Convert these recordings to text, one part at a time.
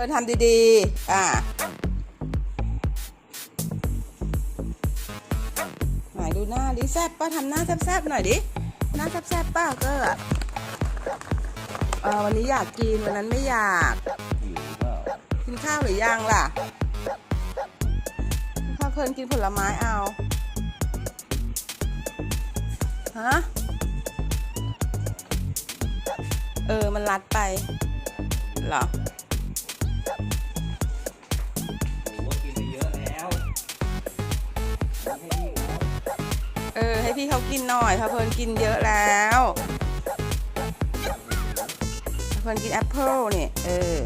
พิ่นทำดีๆ อ่าไหนดูหน้าดิแซบป้าทำหน้าแซบๆหน่อยดิ หน้าแซบๆป้าก็เออวันนี้อยากกินวันนั้นไม่อยาก กินข้าวหรือยังล่ะพาเพลินกินผลไม้เอาฮะเออ มันรัดไป เหรอ เขาเออ ให้พี่เขากินหน่อยพาเพลินกินเยอะแล้วพาเพลินกินแอปเปิลเนี่ย เออ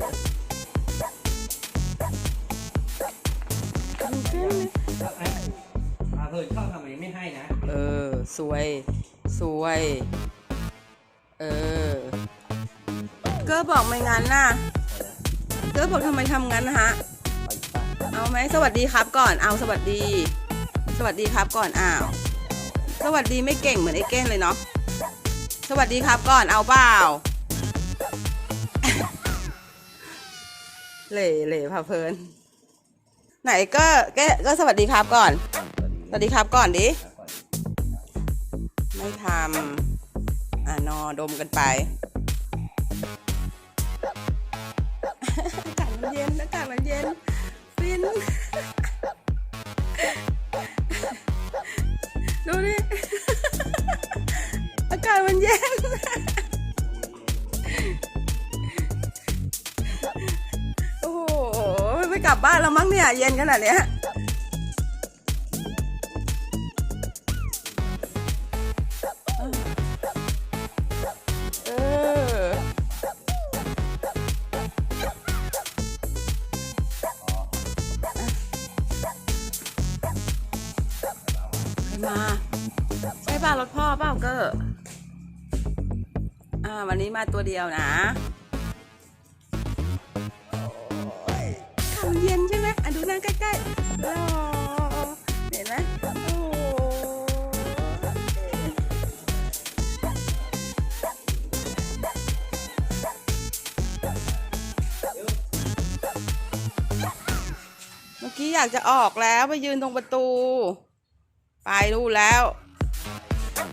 ดูเพื่อนเลยเอาไอ้อาเพิร์นชอบทำไมไม่ให้นะ เออ สวย สวย เออเก็บอกไม่งั้นน่ะเก็บอกทำไมทำงั้นนะฮะ เอาไหมสวัสดีครับก่อน เอาสวัสดี สวัสดีครับก่อนอ้าว สวัสดีไม่เก่งเหมือนไอ้เก้นเลยเนาะ สวัสดีครับก่อนเอาเปล่าเหล่เหล่พาเพลิน ไหนก็แกก็สวัสดีครับก่อน สวัสดีครับก่อนดิ ไม่ทำอะนอดมกันไป ดูดิ อากาศมันเย็น โอ้โห ไม่กลับบ้านแล้วมั้งเนี่ย เย็นขนาดเนี้ย มา ใช่ป่ะรถพ่อเปล่าเกอร์อ่าวันนี้มาตัวเดียวนะโอ้ยขาวเย็นใช่ไหมอะดูนั่งใกล้ๆรอเห็นไหมโอ้เมื่อกี้อยากจะออกแล้วไปยืนตรงประตู ไปรู้แล้ว